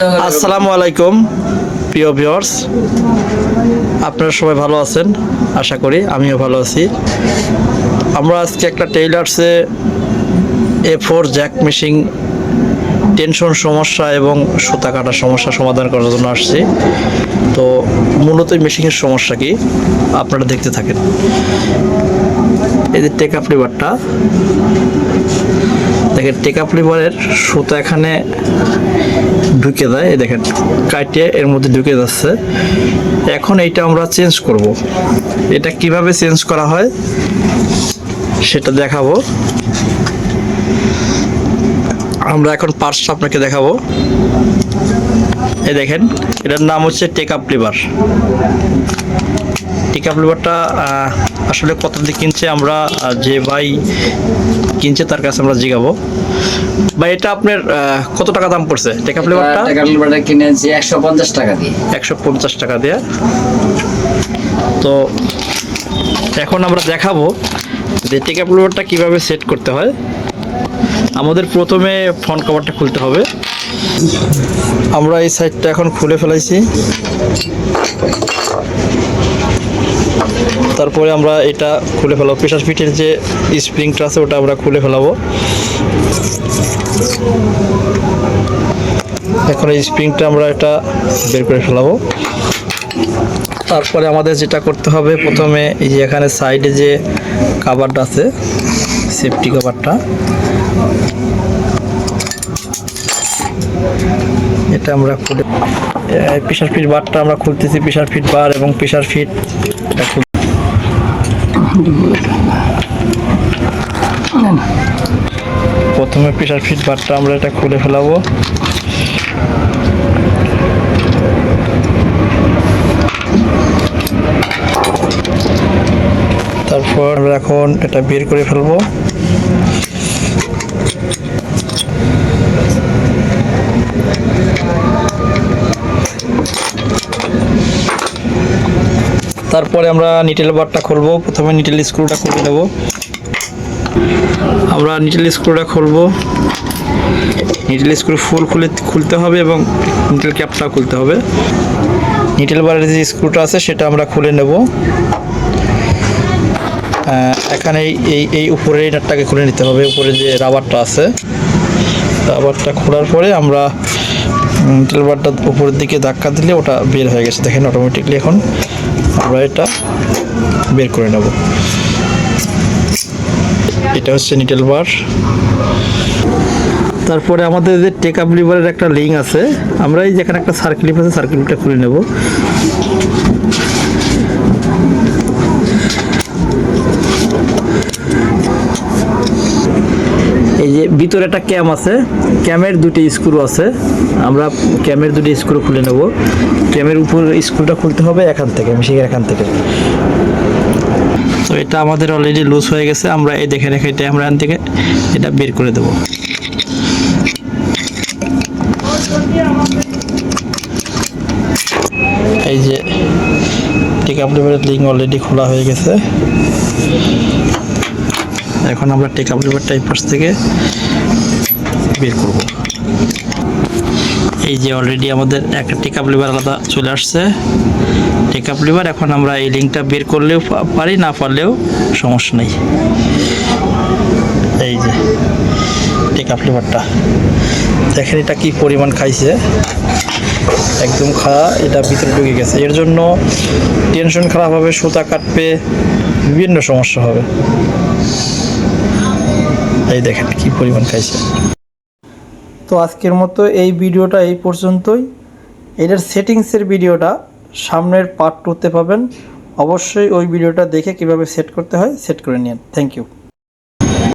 আসসালামু আলাইকুম, প্রিয় ভিউয়ার্স। আপনারা সবাই ভালো আছেন? আশা করি আমিও ভালো আছি। আমরা আজকে একটা টেইলার্সে A four Jack machine tension সমস্যা এবং সুতা কাটার সমস্যা সমাধান করার জন্য আসছি। তো মূলত এই মেশিনের সমস্যা কি? আপনারা দেখতে থাকেন। এদের টেক আপ লিভারটা দেখেন, টেক আপ লিভারের সুতা এখানে ঢুকে দেয়। দেখেন কাটে এর মধ্যে ঢুকে যাচ্ছে। এখন এইটা আমরা চেঞ্জ করব। এটা কীভাবে চেঞ্জ করা হয় সেটা দেখাবো। আমরা এখন পার্টসটা আপনাকে দেখাবো। এই দেখেন, এটার নাম হচ্ছে take up lever take up লিভারটা আসলে কত দিয়ে কিনছে আমরা যে ভাই কিনছে তার কাছে আমরা জিগাবো। ভাই এটা আপনার কত টাকা দাম পড়ছে? টেক আপ লিভারটা টাকা লিভারটা কিনেছি একশো পঞ্চাশ টাকা দিয়ে। একশো পঞ্চাশ টাকা দেয়া। তো এখন আমরা দেখাবো যে টেক আপ লিভারটা কীভাবে সেট করতে হয়। আমাদের প্রথমে ফ্রন্ট কভারটা খুলতে হবে। আমরা এই সাইডটা এখন খুলে ফেলাইছি। তারপরে আমরা এটা খুলে ফেলাবো। প্রেশার ফিটের যে স্প্রিংটা আছে, ওটা আমরা খুলে ফেলাবো। এখন এই স্প্রিংটা আমরা এটা বের করে ফেলাবো। তারপরে আমাদের যেটা করতে হবে, প্রথমে এই যে এখানে সাইডে যে কাভারটা আছে, সেফটি কাভারটা, এটা আমরা খুলে প্রেশার ফিট বারটা আমরা খুলতেছি। প্রেশার ফিট বার এবং প্রেশার ফিট প্রথমে পিঠার ফিট বারটা আমরা এটা খুলে ফেলাবো। তারপর আমরা এখন এটা বের করে ফেলব। তারপরে আমরা নিটেল বারটা খুলবো। প্রথমে নিটেল স্ক্রুটা খুলে নেব। আমরা নিটেল স্ক্রুটা খুলবো। নিটেল স্ক্রু ফুল খুলে খুলতে হবে এবং নিটেল ক্যাপটা খুলতে হবে। নিটেল বারের যে স্ক্রুটা আছে, সেটা আমরা খুলে নেব। এখানে এই- এই উপরে নাটটাকে খুলে নিতে হবে। উপরে যে রাবারটা আছে, রাবারটা খোলার পরে আমরা নিটেল বারটা উপরের দিকে ধাক্কা দিলে ওটা বের হয়ে গেছে। দেখেন অটোমেটিকলি এখন। আমরা এটা বের করে নেব। এটা হচ্ছে নিটেল বার। তারপরে আমাদের যে টেক আপ লিভারের একটা লিঙ্ক আছে, আমরা এই যেখানে একটা সার্কিট আছে সার্কিটটা খুলে নেব। ভিতরে একটা ক্যাম আছে। ক্যামের দুটি স্ক্রু আছে। আমরা ক্যামের দুটি স্ক্রু খুলে নেব। ক্যামের উপর স্ক্রুটা খুলতে হবে এখান থেকে মেশিনের এখান থেকে। তো এটা আমাদের অলরেডি লুজ হয়ে গেছে। আমরা এই দেখে রেখে এটা আমরা এখান থেকে এটা বের করে দেবো। এই যে টেক আপ লিভারের লিঙ্ক অলরেডি খোলা হয়ে গেছে। এখন আমরা টেক আপ এই পাশ থেকে বের করব। এই যে অলরেডি আমাদের একটা টেক লিভার আলাদা চলে আসছে। টেক আপ লিভার এখন আমরা এই লিঙ্কটা বের করলেও পারি, না পারলেও সমস্যা নেই। এই যে টেক আপ লিভারটা দেখেন এটা কি পরিমাণ খাইছে। একদম খাওয়া এটা ভিতরে ঢুকে গেছে। এর জন্য টেনশন খারাপ হবে, সুতা কাটবে, বিভিন্ন সমস্যা হবে। এই দেখেন কি পরিমাণ খাইছে। তো আজকের মতো এই ভিডিওটা এই পর্যন্তই। এটার সেটিংসের ভিডিওটা সামনের পার্ট টুতে পাবেন। অবশ্যই ওই ভিডিওটা দেখে কীভাবে সেট করতে হয় সেট করে নিন। Thank you